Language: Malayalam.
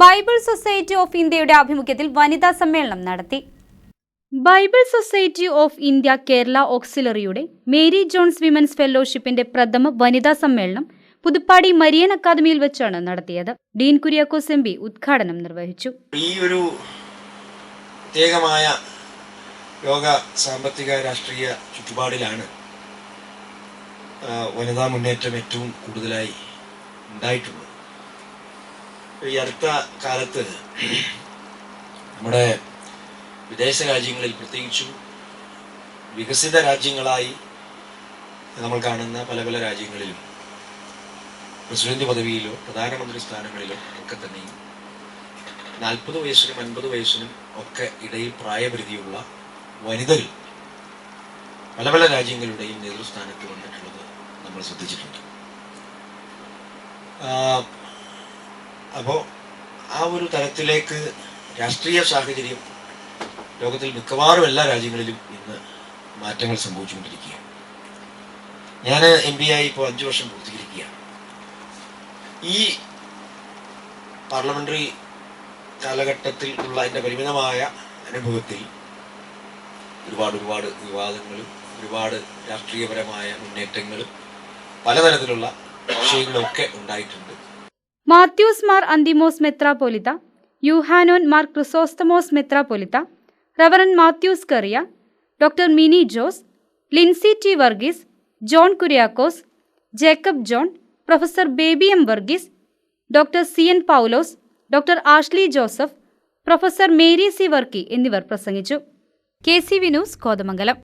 ബൈബിൾ സൊസൈറ്റി ഓഫ് ഇന്ത്യയുടെ ആഭിമുഖ്യത്തിൽ വനിതാ സമ്മേളനം നടത്തി. Bible Society of India Kerala ഓക്സിലറിയുടെ Mary Jones women's ഫെലോഷിപ്പിന്റെ പ്രഥമ വനിതാ സമ്മേളനം പുതുപ്പാടി മരിയൻ അക്കാദമിയിൽ വെച്ചാണ് നടത്തിയത്. ഡീൻ കുര്യാക്കോസ് എം പി ഉദ്ഘാടനം നിർവഹിച്ചു. ഈ ഒരു പ്രത്യേകമായ ലോക സാമ്പത്തിക രാഷ്ട്രീയ ചുറ്റുപാടിലാണ് വനിതാ മുന്നേറ്റം ഏറ്റവും കൂടുതലായി ഉണ്ടായിട്ടുള്ളത്. ഈ അടുത്ത കാലത്ത് നമ്മുടെ വിദേശ രാജ്യങ്ങളിൽ പ്രത്യേകിച്ചും വികസിത രാജ്യങ്ങളായി നമ്മൾ കാണുന്ന പല പല രാജ്യങ്ങളിലും പ്രസിഡന്റ് പദവിയിലോ പ്രധാനമന്ത്രി സ്ഥാനങ്ങളിലോ ഒക്കെ തന്നെയും നാൽപ്പത് വയസ്സിനും അൻപത് വയസ്സിനും ഒക്കെ ഇടയിൽ പ്രായപരിധിയുള്ള വനിതകൾ പല പല രാജ്യങ്ങളുടെയും നേതൃസ്ഥാനത്ത് വന്നിട്ടുള്ളത് നമ്മൾ ശ്രദ്ധിച്ചിട്ടുണ്ട്. അപ്പോൾ ആ ഒരു തലത്തിലേക്ക് രാഷ്ട്രീയ സാഹചര്യം ലോകത്തിൽ മിക്കവാറും എല്ലാ രാജ്യങ്ങളിലും ഇന്ന് മാറ്റങ്ങൾ സംഭവിച്ചുകൊണ്ടിരിക്കുകയാണ്. ഞാൻ എം പി ആയി ഇപ്പോൾ അഞ്ചു വർഷം പൂർത്തീകരിക്കുകയാണ്. ഈ പാർലമെന്ററി കാലഘട്ടത്തിൽ ഉള്ള എന്റെ പരിമിതമായ അനുഭവത്തിൽ ഒരുപാട് ഒരുപാട് വിവാദങ്ങളും ഒരുപാട് രാഷ്ട്രീയപരമായ മുന്നേറ്റങ്ങളും പലതരത്തിലുള്ള വിഷയങ്ങളൊക്കെ ഉണ്ടായിട്ടുണ്ട്. മാത്യൂസ് മാർ അന്തിമോസ് മെത്രാപൊലിത Yuhanon Mar Chrysostomos മെത്രാപൊലിത reverend Mathews Kariya doctor Mini Jose Lincy T Varghese John Kuriakose Jacob John professor Baby M Varghese doctor C N Paulose doctor Ashley Joseph professor Mary C Varkey എന്നിവർ പ്രസംഗിച്ചു. K C Vinoos Kothamangalam.